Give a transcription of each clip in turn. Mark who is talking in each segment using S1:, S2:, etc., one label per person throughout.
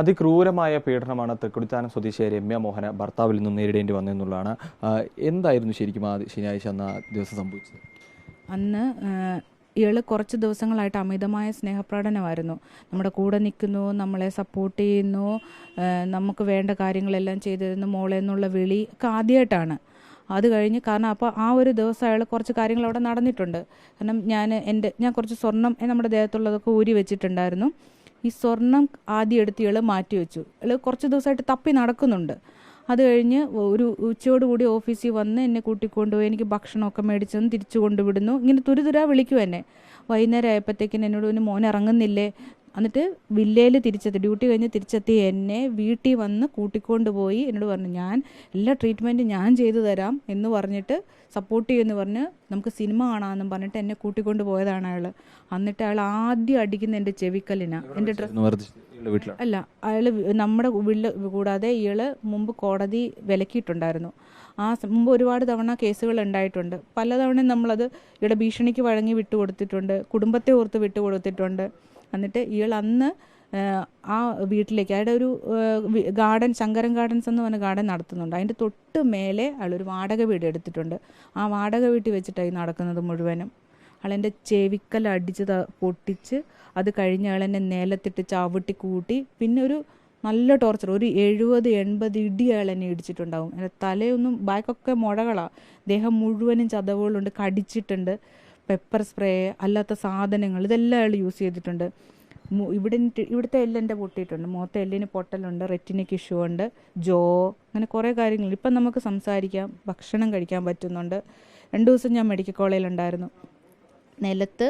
S1: അതിക്രൂരമായ പീഡനമാണ് തൃക്കുടിത്താനം സ്വദേശിയായ രമ്യ മോഹന ഭർത്താവിൽ നിന്നും നേരിടേണ്ടി വന്നെന്നുള്ളതാണ്. എന്തായിരുന്നു ശരിക്കും ആ ശനിയാഴ്ച അന്ന് ദിവസം സംഭവിച്ചത്?
S2: അന്ന് ഇയാൾ കുറച്ച് ദിവസങ്ങളായിട്ട് അമിതമായ സ്നേഹപ്രകടനമായിരുന്നു. നമ്മുടെ കൂടെ നിൽക്കുന്നു നമ്മളെ സപ്പോർട്ട് ചെയ്യുന്നു നമുക്ക് വേണ്ട കാര്യങ്ങളെല്ലാം ചെയ്തു തരുന്നു മോളെ എന്നുള്ള വിളി ഒക്കെ ആദ്യമായിട്ടാണ് അത് കഴിഞ്ഞ് കാരണം അപ്പോൾ ആ ഒരു ദിവസം അയാൾ കുറച്ച് കാര്യങ്ങൾ അവിടെ നടന്നിട്ടുണ്ട്. കാരണം ഞാൻ എന്റെ ഞാൻ കുറച്ച് സ്വർണം നമ്മുടെ ദേഹത്തുള്ളതൊക്കെ ഊരി വെച്ചിട്ടുണ്ടായിരുന്നു. ഈ സ്വർണം ആദ്യം എടുത്ത് ഇയാൾ മാറ്റി വെച്ചു ഇയാൾ കുറച്ച് ദിവസമായിട്ട് തപ്പി നടക്കുന്നുണ്ട്. അത് കഴിഞ്ഞ് ഒരു ഉച്ചയോടുകൂടി ഓഫീസിൽ വന്ന് എന്നെ കൂട്ടിക്കൊണ്ടുപോയി എനിക്ക് ഭക്ഷണമൊക്കെ മേടിച്ചെന്ന് തിരിച്ചു കൊണ്ടുവിടുന്നു. ഇങ്ങനെ തുരിതുരാ വിളിക്കും എന്നെ. വൈകുന്നേരം ആയപ്പോഴത്തേക്കിന് എന്നോട് പിന്നെ മോൻ ഇറങ്ങുന്നില്ലേ? എന്നിട്ട് വില്ലയിൽ തിരിച്ചെത്തി ഡ്യൂട്ടി കഴിഞ്ഞ് തിരിച്ചെത്തി എന്നെ വീട്ടിൽ വന്ന് കൂട്ടിക്കൊണ്ട് പോയി. എന്നോട് പറഞ്ഞു ഞാൻ എല്ലാ ട്രീറ്റ്മെന്റും ഞാൻ ചെയ്തു തരാം എന്ന് പറഞ്ഞിട്ട് സപ്പോർട്ട് ചെയ്യുമെന്ന് പറഞ്ഞ് നമുക്ക് സിനിമ കാണാമെന്നും പറഞ്ഞിട്ട് എന്നെ കൂട്ടിക്കൊണ്ട് പോയതാണ് അയാൾ എന്നിട്ട് അയാൾ ആദ്യം അടിക്കുന്ന എന്റെ ചെവിക്കല്ലിനാണ്
S1: എന്റെ
S2: അല്ല അയാൾ നമ്മുടെ വീട്ടിൽ കൂടാതെ ഇയാൾ മുമ്പ് കോടതി വിലക്കിയിട്ടുണ്ടായിരുന്നു. ആ മുമ്പ് ഒരുപാട് തവണ കേസുകൾ ഉണ്ടായിട്ടുണ്ട്. പലതവണ നമ്മളത് ഇയാളുടെ ഭീഷണിക്ക് വഴങ്ങി വിട്ടുകൊടുത്തിട്ടുണ്ട് കുടുംബത്തെ ഓർത്ത് വിട്ടുകൊടുത്തിട്ടുണ്ട്. എന്നിട്ട് ഇയാൾ അന്ന് ആ, വീട്ടിലേക്ക് അയാളുടെ ഒരു ഗാർഡൻ ശങ്കരൻ ഗാർഡൻസ് എന്ന് പറഞ്ഞ ഗാർഡൻ നടത്തുന്നുണ്ട്. അതിന്റെ തൊട്ട് മേലെ അയാൾ ഒരു വാടക വീട് എടുത്തിട്ടുണ്ട്. ആ വാടക വീട്ടിൽ വെച്ചിട്ടായി നടക്കുന്നത് മുഴുവനും. അയാളെന്റെ ചെവിക്കൽ അടിച്ച് പൊട്ടിച്ച് അത് കഴിഞ്ഞ് അയാളെന്നെ നിലത്തിട്ട് ചവിട്ടി കൂട്ടി പിന്നെ ഒരു നല്ല ടോർച്ചർ ഒരു എഴുപത് എൺപത് ഇടി അയാൾ എന്നെ ഇടിച്ചിട്ടുണ്ടാവും. എന്റെ തലയൊന്നും ബാക്കൊക്കെ മുഴകളാണ് ദേഹം മുഴുവനും ചതവുകളുണ്ട് കടിച്ചിട്ടുണ്ട്. പെപ്പർ സ്പ്രേ അല്ലാത്ത സാധനങ്ങൾ ഇതെല്ലാം അയാൾ യൂസ് ചെയ്തിട്ടുണ്ട്. ഇവിടെ ഇവിടുത്തെ എല്ലെന്റെ പൊട്ടിയിട്ടുണ്ട്. മുഖത്തെ എല്ലിന് പൊട്ടലുണ്ട് റെറ്റിനയ്ക്ക് ഇഷ്യൂ ഉണ്ട് ജോ അങ്ങനെ കുറേ കാര്യങ്ങൾ. ഇപ്പം നമുക്ക് സംസാരിക്കാം ഭക്ഷണം കഴിക്കാൻ പറ്റുന്നുണ്ട്. രണ്ട് ദിവസം ഞാൻ മെഡിക്കൽ കോളേജിലുണ്ടായിരുന്നു നിലത്ത്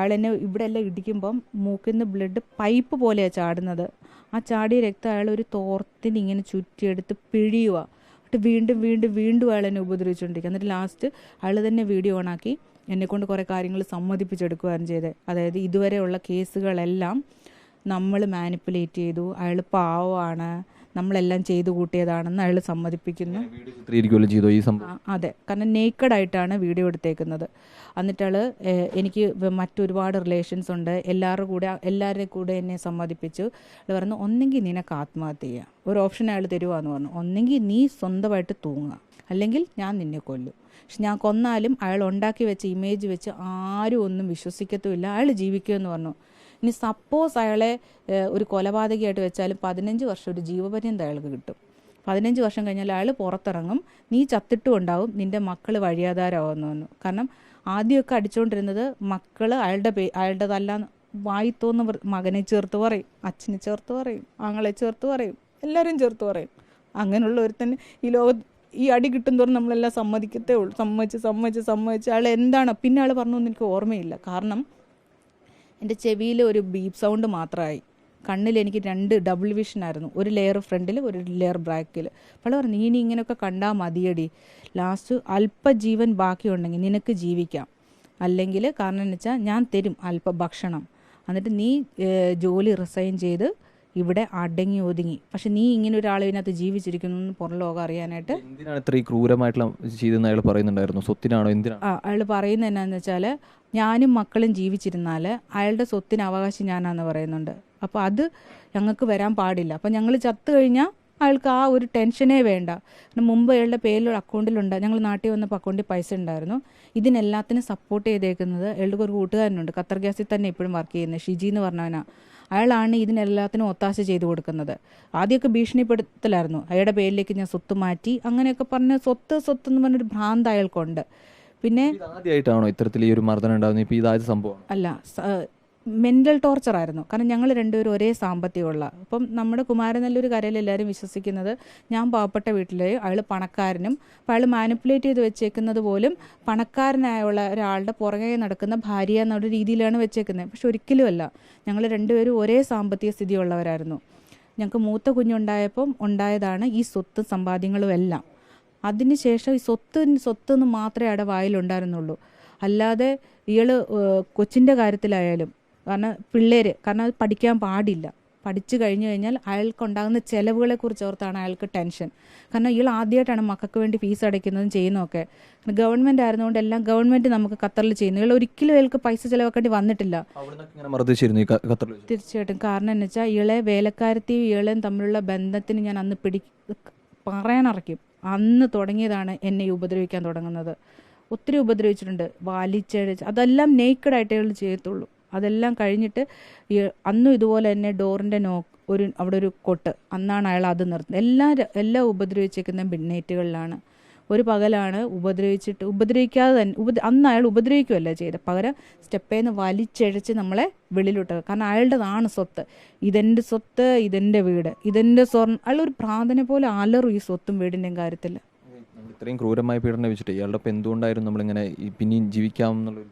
S2: ആളെന്നെ അയാളെന്നെ ഇവിടെ എല്ലാം ഇടിക്കുമ്പം മൂക്കിൽ നിന്ന് ബ്ലഡ് പൈപ്പ് പോലെയാണ് ചാടുന്നത്. ആ ചാടിയ രക്തം അയാൾ ഒരു തോർത്തിന് ഇങ്ങനെ ചുറ്റിയെടുത്ത് പിഴിയുക എന്നിട്ട് വീണ്ടും വീണ്ടും വീണ്ടും അയാൾ എന്നെ ഉപദ്രവിച്ചുകൊണ്ടിരിക്കുക എന്നിട്ട് ലാസ്റ്റ് അയാൾ തന്നെ വീഡിയോ ഓണാക്കി എന്നെക്കൊണ്ട് കുറേ കാര്യങ്ങൾ സമ്മതിപ്പിച്ചെടുക്കുകയാണ് ചെയ്തത്. അതായത് ഇതുവരെയുള്ള കേസുകളെല്ലാം നമ്മൾ മാനിപ്പുലേറ്റ് ചെയ്തു. അയാൾ പാവമാണ്. നമ്മളെല്ലാം ചെയ്തു കൂട്ടിയതാണെന്ന് അയാൾ സമ്മതിപ്പിക്കുന്നു. അതെ. കാരണം നേക്കഡ് ആയിട്ടാണ് വീഡിയോ എടുത്തേക്കുന്നത്. എന്നിട്ടാൾ എനിക്ക് മറ്റൊരുപാട് റിലേഷൻസ് ഉണ്ട്. എല്ലാവരുടെ കൂടെ എല്ലാവരുടെ കൂടെ എന്നെ സമ്മതിപ്പിച്ചു. അയാൾ പറഞ്ഞു ഒന്നെങ്കിൽ നിനക്ക് ആത്മഹത്യ ചെയ്യാം. ഒരു ഓപ്ഷൻ അയാൾ തരുവാന്ന് പറഞ്ഞു. ഒന്നെങ്കിൽ നീ സ്വന്തമായിട്ട് തൂങ്ങുക. അല്ലെങ്കിൽ ഞാൻ നിന്നെ കൊല്ലും. പക്ഷെ ഞാൻ കൊന്നാലും അയാൾ ഉണ്ടാക്കി വെച്ച ഇമേജ് വെച്ച് ആരും ഒന്നും വിശ്വസിക്കത്തുമില്ല. അയാൾ ജീവിക്കുമെന്ന് പറഞ്ഞു. ഇനി സപ്പോസ് അയാളെ ഒരു കൊലപാതകയായിട്ട് വെച്ചാലും പതിനഞ്ച് വർഷം ഒരു ജീവപര്യന്തം അയാൾക്ക് കിട്ടും. പതിനഞ്ച് വർഷം കഴിഞ്ഞാൽ അയാൾ പുറത്തിറങ്ങും നീ ചത്തിട്ടും ഉണ്ടാവും നിന്റെ മക്കൾ വഴിയാധാരമാവുന്നു കാരണം ആദ്യമൊക്കെ അടിച്ചുകൊണ്ടിരുന്നത് മക്കൾ അയാളുടെ പേ അയാളുടേതല്ല വായി മകനെ ചേർത്ത് പറയും അച്ഛനെ ചേർത്ത് പറയും ആങ്ങളെ ചേർത്ത് പറയും എല്ലാവരും ചേർത്ത് പറയും. അങ്ങനെയുള്ള ഒരുത്തൻ ഈ ലോക ഈ അടി കിട്ടും തോറും നമ്മളെല്ലാം സമ്മതിക്കത്തേ ഉള്ളൂ. സമ്മതിച്ച് സമ്മതിച്ച് സമ്മതിച്ച് അയാൾ എന്താണ്? പിന്നെ അയാൾ പറഞ്ഞൊന്നും എനിക്ക് ഓർമ്മയില്ല. കാരണം എന്റെ ചെവിയിൽ ഒരു ബീപ്പ് സൗണ്ട് മാത്രമായി കണ്ണിൽ എനിക്ക് രണ്ട് ഡബിൾ വിഷൻ ആയിരുന്നു. ഒരു ലെയർ ഫ്രണ്ടിൽ ഒരു ലെയർ ബ്രാക്കിൽ അപ്പോൾ പറഞ്ഞു നീ ഇങ്ങനെയൊക്കെ കണ്ടാൽ മതിയടി. ലാസ്റ്റ് അല്പജീവൻ ബാക്കിയുണ്ടെങ്കിൽ നിനക്ക് ജീവിക്കാം. അല്ലെങ്കിൽ കാരണം എന്ന് വെച്ചാൽ ഞാൻ തരും അല്പ ഭക്ഷണം. എന്നിട്ട് നീ ജോലി റിസൈൻ ചെയ്ത് ഇവിടെ അടങ്ങി ഒതുങ്ങി. പക്ഷെ നീ ഇങ്ങനെ ഒരാൾ ഇതിനകത്ത് ജീവിച്ചിരിക്കുന്നു എന്ന് പുറം ലോകം അറിയാനായിട്ട്
S1: എന്തിനാണ് ഇത്ര ക്രൂരമായിട്ടുള്ള ചെയ്തെന്ന് അയാൾ പറയുന്നുണ്ടായിരുന്നു? സ്വത്തിനാണോ? എന്തിനാണ്?
S2: ആ അയാൾ പറയുന്നത് എന്നാന്ന് വെച്ചാൽ ഞാനും മക്കളും ജീവിച്ചിരുന്നാൽ അയാളുടെ സ്വത്തിന് അവകാശം ഞാനാന്ന് പറയുന്നുണ്ട്. അപ്പോൾ അത് ഞങ്ങൾക്ക് വരാൻ പാടില്ല. അപ്പോൾ ഞങ്ങൾ ചത്തു കഴിഞ്ഞാൽ അയാൾക്ക് ആ ഒരു ടെൻഷനേ വേണ്ട. മുമ്പ് അയാളുടെ പേരിൽ അക്കൗണ്ടിലുണ്ട്. ഞങ്ങൾ നാട്ടിൽ വന്നപ്പോൾ അക്കൗണ്ടിൽ പൈസ ഉണ്ടായിരുന്നു. ഇതിനെല്ലാത്തിനും സപ്പോർട്ട് ചെയ്തേക്കുന്നത് അയാളുടെ ഒരു കൂട്ടുകാരനുണ്ട്. ഖത്തർ ഗ്യാസിൽ തന്നെ ഇപ്പോഴും വർക്ക് ചെയ്യുന്നത്. ഷിജി എന്ന് പറഞ്ഞവനാ. അയാളാണ് ഇതിനെല്ലാത്തിനും ഒത്താശ ചെയ്തു കൊടുക്കുന്നത്. ആദ്യമൊക്കെ ഭീഷണിപ്പെടുത്തലായിരുന്നു. അയാളുടെ പേരിലേക്ക് ഞാൻ സ്വത്ത് മാറ്റി അങ്ങനെയൊക്കെ പറഞ്ഞ് സ്വത്ത് സ്വത്ത് എന്ന് പറഞ്ഞൊരു ഭ്രാന്ത് അയാൾക്കുണ്ട്. പിന്നെ
S1: ആദ്യമായിട്ടാണോ ഇത്തരത്തിൽ ഈ ഒരു മർദ്ദനം ഉണ്ടാകുന്നത്? ഇപ്പൊ ഇതായത് സംഭവം
S2: അല്ല മെന്റൽ ടോർച്ചർ ആയിരുന്നു. കാരണം ഞങ്ങൾ രണ്ടുപേരും ഒരേ സാമ്പത്തികമുള്ള. അപ്പം നമ്മുടെ കുമാരനല്ലൂർ കരയിൽ എല്ലാവരും വിശ്വസിക്കുന്നത് ഞാൻ പാവപ്പെട്ട വീട്ടിലെ അയാൾ പണക്കാരനും അപ്പം അയാൾ മാനിപ്പുലേറ്റ് ചെയ്ത് വെച്ചേക്കുന്നത് പോലും പണക്കാരനായുള്ള ഒരാളുടെ പുറകെ നടക്കുന്ന ഭാര്യ എന്നുള്ള രീതിയിലാണ് വെച്ചേക്കുന്നത്. പക്ഷെ ഒരിക്കലും അല്ല ഞങ്ങൾ രണ്ടുപേരും ഒരേ സാമ്പത്തിക സ്ഥിതിയുള്ളവരായിരുന്നു. ഞങ്ങൾക്ക് മൂത്ത കുഞ്ഞുണ്ടായപ്പം ഉണ്ടായതാണ് ഈ സ്വത്ത് സമ്പാദ്യങ്ങളും എല്ലാം അതിനുശേഷം ഈ സ്വത്ത് സ്വത്ത് എന്ന് മാത്രമേ അവിടെ വായിലുണ്ടായിരുന്നുള്ളൂ. അല്ലാതെ ഇയാൾ കൊച്ചിന്റെ കാര്യത്തിലായാലും കാരണം പിള്ളേർ കാരണം അത് പഠിക്കാൻ പാടില്ല. പഠിച്ചു കഴിഞ്ഞു കഴിഞ്ഞാൽ അയാൾക്കുണ്ടാകുന്ന ചിലവുകളെ കുറിച്ച് ഓർത്താണ് അയാൾക്ക് ടെൻഷൻ. കാരണം ഇയാൾ ആദ്യമായിട്ടാണ് മക്കൾക്ക് വേണ്ടി ഫീസ് അടയ്ക്കുന്നതും ചെയ്യുന്നതൊക്കെ. ഗവൺമെന്റ് ആയിരുന്നുകൊണ്ട് എല്ലാം ഗവൺമെന്റ് നമുക്ക് ഖത്തറിൽ ചെയ്യുന്നു. ഇയാൾ ഒരിക്കലും ഇയാൾക്ക് പൈസ ചിലവാക്കേണ്ടി വന്നിട്ടില്ല. തീർച്ചയായിട്ടും. കാരണം എന്ന് വെച്ചാൽ ഇളെ വേലക്കാരത്തെയും ഇളയും തമ്മിലുള്ള ബന്ധത്തിന് ഞാൻ അന്ന് പിടി പറയാനറയ്ക്കും അന്ന് തുടങ്ങിയതാണ് എന്നെ ഉപദ്രവിക്കാൻ തുടങ്ങുന്നത്. ഒത്തിരി ഉപദ്രവിച്ചിട്ടുണ്ട്. വലിച്ചഴിച്ച് അതെല്ലാം നേക്കഡായിട്ട് ഇയാൾ ചെയ്യത്തുള്ളൂ. അതെല്ലാം കഴിഞ്ഞിട്ട് അന്നും ഇതുപോലെ തന്നെ ഡോറിന്റെ നോ ഒരു അവിടെ ഒരു കൊട്ട്. അന്നാണ് അയാൾ അത് നിർത്തുന്നത് എല്ലാ എല്ലാം ഉപദ്രവിച്ചേക്കുന്ന മിഡ്നൈറ്റുകളിലാണ് ഒരു പകലാണ് ഉപദ്രവിച്ചിട്ട് ഉപദ്രവിക്കാതെ തന്നെ ഉപദ്ര അന്ന് അയാൾ ഉപദ്രവിക്കുകയല്ല ചെയ്തത്. പകരം സ്റ്റെപ്പേന്ന് വലിച്ചഴച്ച് നമ്മളെ വെളിയിലോട്ട് കാരണം അയാളുടേതാണ് സ്വത്ത്. ഇതെന്റെ സ്വത്ത് ഇതെന്റെ വീട് ഇതെന്റെ സ്വർണം. അയാൾ ഒരു പ്രാർത്ഥന പോലെ അലറും ഈ സ്വത്തും വീടിന്റെയും കാര്യത്തിൽ
S1: ഇത്രയും ക്രൂരമായ പീഡനം വെച്ചിട്ട് ഇയാളുടെ എന്തുകൊണ്ടായിരുന്നു നമ്മളിങ്ങനെ പിന്നെയും ജീവിക്കാമെന്നുള്ള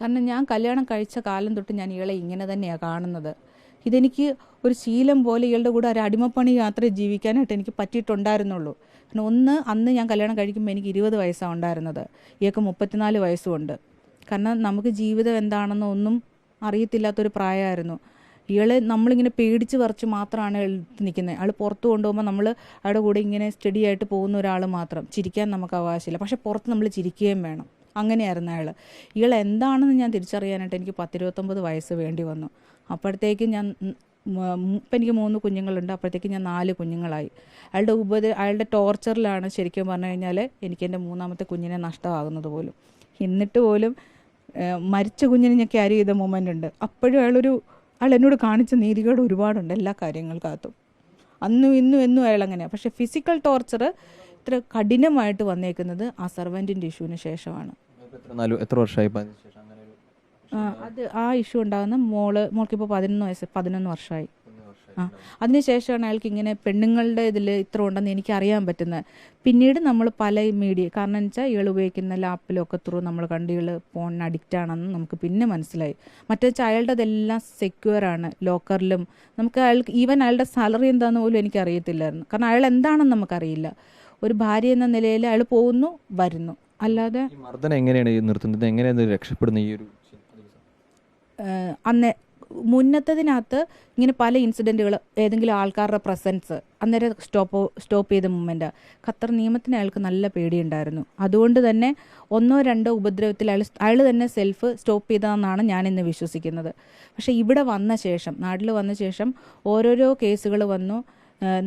S2: കാരണം ഞാൻ കല്യാണം കഴിച്ച കാലം തൊട്ട് ഞാൻ ഇയാളെ ഇങ്ങനെ തന്നെയാണ് കാണുന്നത്. ഇതെനിക്ക് ഒരു ശീലം പോലെ ഇയാളുടെ കൂടെ ഒരു അടിമപ്പണി യാത്ര ജീവിക്കാനായിട്ട് എനിക്ക് പറ്റിയിട്ടുണ്ടായിരുന്നുള്ളൂ. കാരണം ഒന്ന് അന്ന് ഞാൻ കല്യാണം കഴിക്കുമ്പോൾ എനിക്ക് ഇരുപത് വയസ്സാണ് ഉണ്ടായിരുന്നത്. ഇയാൾക്ക് മുപ്പത്തിനാല് വയസ്സുമുണ്ട്. കാരണം നമുക്ക് ജീവിതം എന്താണെന്ന് ഒന്നും അറിയത്തില്ലാത്തൊരു പ്രായമായിരുന്നു. ഇയാളെ നമ്മളിങ്ങനെ പേടിച്ച് പറിച്ച് മാത്രമാണ് നിൽക്കുന്നത്. ആൾ പുറത്ത് കൊണ്ടുപോകുമ്പോൾ നമ്മൾ അയാളുടെ കൂടെ ഇങ്ങനെ സ്റ്റഡി ആയിട്ട് പോകുന്ന ഒരാൾ മാത്രം. ചിരിക്കാൻ നമുക്ക് അവകാശമില്ല. പക്ഷേ പുറത്ത് നമ്മൾ ചിരിക്കുകയും വേണം. അങ്ങനെയായിരുന്നു അയാൾ ഇയാൾ എന്താണെന്ന് ഞാൻ തിരിച്ചറിയാനായിട്ട് എനിക്ക് പത്തിരുപത്തൊമ്പത് വയസ്സ് വേണ്ടി വന്നു. അപ്പോഴത്തേക്കും ഞാൻ ഇപ്പം എനിക്ക് മൂന്ന് കുഞ്ഞുങ്ങളുണ്ട്. അപ്പോഴത്തേക്കും ഞാൻ നാല് കുഞ്ഞുങ്ങളായി. അയാളുടെ ഉപദ്ര അയാളുടെ ടോർച്ചറിലാണ് ശരിക്കും പറഞ്ഞു കഴിഞ്ഞാൽ എനിക്ക് എന്റെ മൂന്നാമത്തെ കുഞ്ഞിനെ നഷ്ടമാകുന്നത് പോലും. എന്നിട്ട് പോലും മരിച്ച കുഞ്ഞിനെ ഞാൻ ക്യാരി ചെയ്ത മൊമെന്റ് ഉണ്ട്. അപ്പോഴും അയാളൊരു അയാൾ എന്നോട് കാണിച്ച നീതികേട് ഒരുപാടുണ്ട് എല്ലാ കാര്യങ്ങൾക്കകത്തും. അന്നും ഇന്നും എന്നും അയാൾ അങ്ങനെയാണ് പക്ഷേ ഫിസിക്കൽ ടോർച്ചർ ഇത്ര കഠിനമായിട്ട് വന്നേക്കുന്നത് ആ സർവന്റിന്റെ ഇഷ്യൂവിന് ശേഷമാണ്.
S1: എത്ര വർഷമായി
S2: അത് ആ ഇഷ്യൂ ഉണ്ടാകുന്ന മോൾ മോൾക്കിപ്പോൾ പതിനൊന്ന് വയസ്സ് പതിനൊന്ന് വർഷമായി. ആ അതിനുശേഷമാണ് അയാൾക്ക് ഇങ്ങനെ പെണ്ണുങ്ങളുടെ ഇതിൽ ഇത്ര ഉണ്ടെന്ന് എനിക്ക് അറിയാൻ പറ്റുന്നത്. പിന്നീട് നമ്മൾ പല മീഡിയ കാരണം വെച്ചാൽ ഇയാൾ ഉപയോഗിക്കുന്ന ലാപ്പിലൊക്കെ ത്രൂ നമ്മൾ കണ്ട് ഇയാൾ ഫോണിന് അഡിക്റ്റ് ആണെന്ന് നമുക്ക് പിന്നെ മനസ്സിലായി. മറ്റേ വെച്ചാൽ അയാളുടെതെല്ലാം സെക്യൂർ ആണ് ലോക്കറിലും. നമുക്ക് അയാൾക്ക് ഈവൻ അയാളുടെ സാലറി എന്താണെന്ന് പോലും എനിക്ക് അറിയത്തില്ലായിരുന്നു കാരണം അയാൾ എന്താണെന്ന് നമുക്കറിയില്ല. ഒരു ഭാര്യ എന്ന നിലയിൽ അയാൾ പോകുന്നു വരുന്നു. അല്ലാതെ
S1: മർദ്ദനം എങ്ങനെയാണ് നിർത്തുന്നത്? എങ്ങനെയാണ് ഇത് രക്ഷപ്പെടുന്ന ഈ ഒരു
S2: അന്ന് മുന്നത്തതിനകത്ത് ഇങ്ങനെ പല ഇൻസിഡന്റുകൾ ഏതെങ്കിലും ആൾക്കാരുടെ പ്രസൻസ് അന്നേരം സ്റ്റോപ്പ് സ്റ്റോപ്പ് ചെയ്ത മൂമെന്റ്. ഖത്തർ നിയമത്തിന് അയാൾക്ക് നല്ല പേടിയുണ്ടായിരുന്നു. അതുകൊണ്ട് തന്നെ ഒന്നോ രണ്ടോ ഉപദ്രവത്തിൽ അയാൾ അയാൾ തന്നെ സെൽഫ് സ്റ്റോപ്പ് ചെയ്തതെന്നാണ് ഞാനിന്ന് വിശ്വസിക്കുന്നത്. പക്ഷേ ഇവിടെ വന്ന ശേഷം നാട്ടിൽ വന്ന ശേഷം ഓരോരോ കേസുകൾ വന്നു.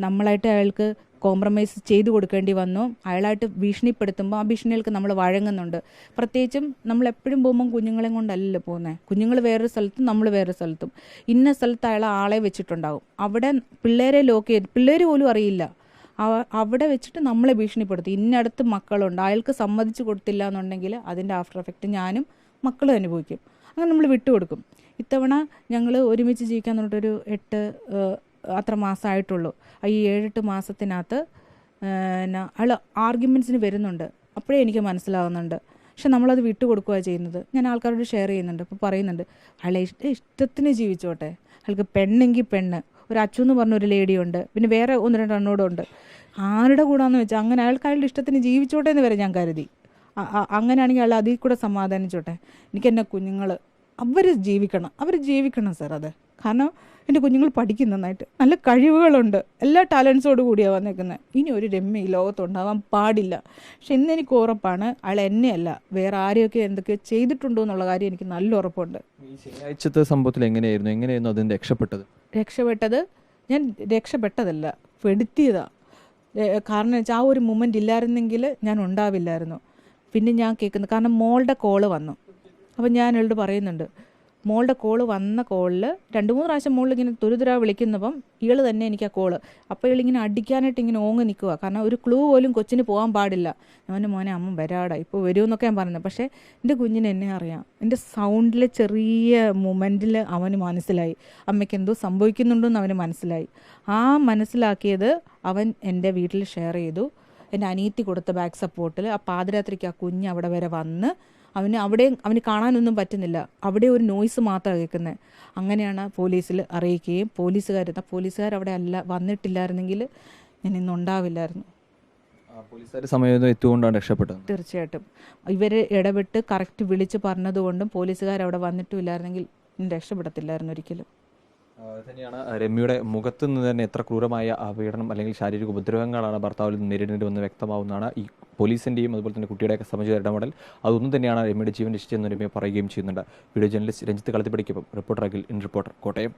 S2: നമ്മളായിട്ട് അയാൾക്ക് കോംപ്രമൈസ് ചെയ്തു കൊടുക്കേണ്ടി വന്നു. അയാളായിട്ട് ഭീഷണിപ്പെടുത്തുമ്പോൾ ആ ഭീഷണികൾക്ക് നമ്മൾ വഴങ്ങുന്നുണ്ട്. പ്രത്യേകിച്ചും നമ്മൾ എപ്പോഴും പോകുമ്പം കുഞ്ഞുങ്ങളെയും കൊണ്ടല്ലല്ലോ പോകുന്നത് കുഞ്ഞുങ്ങൾ വേറൊരു സ്ഥലത്തും നമ്മൾ വേറൊരു സ്ഥലത്തും. ഇന്ന സ്ഥലത്ത് അയാൾ ആളെ വെച്ചിട്ടുണ്ടാകും. അവിടെ പിള്ളേരെ ലോക്ക് ചെയ്ത് പിള്ളേർ പോലും അറിയില്ല. അവിടെ വെച്ചിട്ട് നമ്മളെ ഭീഷണിപ്പെടുത്തും. ഇന്നടുത്ത് മക്കളുണ്ട്. അയാൾക്ക് സമ്മതിച്ചു കൊടുത്തില്ല എന്നുണ്ടെങ്കിൽ അതിന്റെ ആഫ്റ്റർ എഫക്റ്റ് ഞാനും മക്കളും അനുഭവിക്കും. അങ്ങനെ നമ്മൾ വിട്ടുകൊടുക്കും. ഇത്തവണ ഞങ്ങൾ ഒരുമിച്ച് ജീവിക്കാൻ പറഞ്ഞിട്ടൊരു എട്ട് അത്ര മാസമായിട്ടുള്ളൂ ഈ ഏഴെട്ട് മാസത്തിനകത്ത് അയാൾ ആർഗ്യുമെന്റ്സിന് വരുന്നുണ്ട്. അപ്പോഴേ എനിക്ക് മനസ്സിലാവുന്നുണ്ട്. പക്ഷെ നമ്മളത് വിട്ടുകൊടുക്കുകയാണ് ചെയ്യുന്നത്. ഞാൻ ആൾക്കാരോട് ഷെയർ ചെയ്യുന്നുണ്ട്. അപ്പോൾ പറയുന്നുണ്ട് അയാളെ ഇഷ്ട ഇഷ്ടത്തിന് ജീവിച്ചോട്ടെ. അയാൾക്ക് പെണ്ണെങ്കിൽ പെണ്ണ്. ഒരു അച്ചു എന്ന് പറഞ്ഞ ഒരു ലേഡിയുണ്ട് പിന്നെ വേറെ ഒന്ന് രണ്ട് എണ്ണോടും ഉണ്ട്. ആരുടെ കൂടാന്ന് വെച്ചാൽ അങ്ങനെ അയാൾക്ക് അയാളുടെ ഇഷ്ടത്തിന് ജീവിച്ചോട്ടെ എന്ന് വരെ ഞാൻ കരുതി. അങ്ങനെയാണെങ്കിൽ അയാൾ അതിൽ കൂടെ സമാധാനിച്ചോട്ടെ. എനിക്ക് എന്റെ കുഞ്ഞുങ്ങൾ അവർ ജീവിക്കണം. അവർ ജീവിക്കണം സാർ അത്. കാരണം എന്റെ കുഞ്ഞുങ്ങൾ പഠിക്കും നന്നായിട്ട്. നല്ല കഴിവുകളുണ്ട്. എല്ലാ ടാലൻസോട് കൂടിയാണ് വന്നേക്കുന്നത് ഇനി ഒരു രമ്യ ഈ ലോകത്തുണ്ടാവാൻ പാടില്ല. പക്ഷെ ഇന്ന് എനിക്ക് ഉറപ്പാണ് അയാൾ എന്നെയല്ല. വേറെ ആരെയൊക്കെ എന്തൊക്കെ ചെയ്തിട്ടുണ്ടോ എന്നുള്ള കാര്യം എനിക്ക് നല്ല ഉറപ്പുണ്ട്.
S1: ശനിയാഴ്ചത്തെ സംഭവത്തിൽ എങ്ങനെയായിരുന്നു? എങ്ങനെയായിരുന്നു അതിന് രക്ഷപ്പെട്ടത്?
S2: രക്ഷപ്പെട്ടത്? ഞാൻ രക്ഷപ്പെട്ടതല്ല. പെടുത്തിയതാ. കാരണം വെച്ചാൽ ആ ഒരു മൊമെന്റ് ഇല്ലായിരുന്നെങ്കിൽ ഞാൻ ഉണ്ടാവില്ലായിരുന്നു. പിന്നെ ഞാൻ കേൾക്കുന്നത് കാരണം മോളുടെ കോൾ വന്നു. അപ്പം ഞാൻ അയാളോട് പറയുന്നുണ്ട് മോളുടെ കോൾ വന്ന കോളിൽ രണ്ട് മൂന്ന് പ്രാവശ്യം മോളിൽ ഇങ്ങനെ തുരുതുരാ വിളിക്കുന്നപ്പം ഇയാൾ തന്നെ എനിക്ക് ആ കോൾ അപ്പോൾ ഇയാളിങ്ങനെ അടിക്കാനായിട്ട് ഇങ്ങനെ ഓങ്ങി നിൽക്കുക കാരണം ഒരു ക്ലൂ പോലും കൊച്ചിന് പോകാൻ പാടില്ല. അവന്റെ മോനെ അമ്മ വരാടാ. ഇപ്പോൾ വരുമെന്നൊക്കെ ഞാൻ പറഞ്ഞു പക്ഷേ എന്റെ കുഞ്ഞിന് എന്നെ അറിയാം. എന്റെ സൗണ്ടിലെ ചെറിയ മൊമെന്റിൽ അവന് മനസ്സിലായി. അമ്മയ്ക്ക് എന്തോ സംഭവിക്കുന്നുണ്ടെന്ന് അവന് മനസ്സിലായി. ആ മനസ്സിലാക്കിയത് അവൻ എന്റെ വീട്ടിൽ ഷെയർ ചെയ്തു. എന്റെ അനിയത്തി കൊടുത്ത ബാക്ക് സപ്പോർട്ടിൽ ആ പാതിരാത്രിക്ക് ആ കുഞ്ഞ് അവിടെ വരെ വന്ന് അവന് അവിടെ അവന് കാണാനൊന്നും പറ്റുന്നില്ല. അവിടെ ഒരു നോയ്സ് മാത്രമാണ് കേൾക്കുന്നത് അങ്ങനെയാണ് പോലീസിൽ അറിയിക്കുകയും പോലീസുകാർ പോലീസുകാർ അവിടെ അല്ല വന്നിട്ടില്ലായിരുന്നെങ്കിൽ ഞാൻ ഇന്ന് ഉണ്ടാവില്ലായിരുന്നു.
S1: പോലീസുകാർ സമയം എത്തുകൊണ്ടാണ് രക്ഷപ്പെട്ടത്.
S2: തീർച്ചയായിട്ടും. ഇവർ ഇടപെട്ട് കറക്റ്റ് വിളിച്ച് പറഞ്ഞതുകൊണ്ടും പോലീസുകാർ അവിടെ വന്നിട്ടും ഇല്ലായിരുന്നെങ്കിൽ ഞാൻ രക്ഷപ്പെടത്തില്ലായിരുന്നു ഒരിക്കലും.
S1: തന്നെയാണ് രമ്യയുടെ മുഖത്ത് നിന്ന് തന്നെ എത്ര ക്രൂരമായ പീഡനം അല്ലെങ്കിൽ ശാരീരിക ഉപദ്രവങ്ങളാണ് ഭർത്താവിൽ നിന്ന് നേരിടേണ്ടി വന്ന് വ്യക്തമാവുന്നതാണ്. ഈ പോലീസിന്റെയും അതുപോലെ തന്നെ കുട്ടിയുടെയൊക്കെ സംബന്ധിച്ച ഇടപെടൽ അതൊന്നും തന്നെയാണ് രമ്യയുടെ ജീവൻ രക്ഷിച്ചതെന്ന് രമ്യ പറയുകയും ചെയ്യുന്നുണ്ട്. Video journalist Ranjith കളത്തിപ്പടിക്കൊപ്പം reporter Akhil in Reporter Kottayam.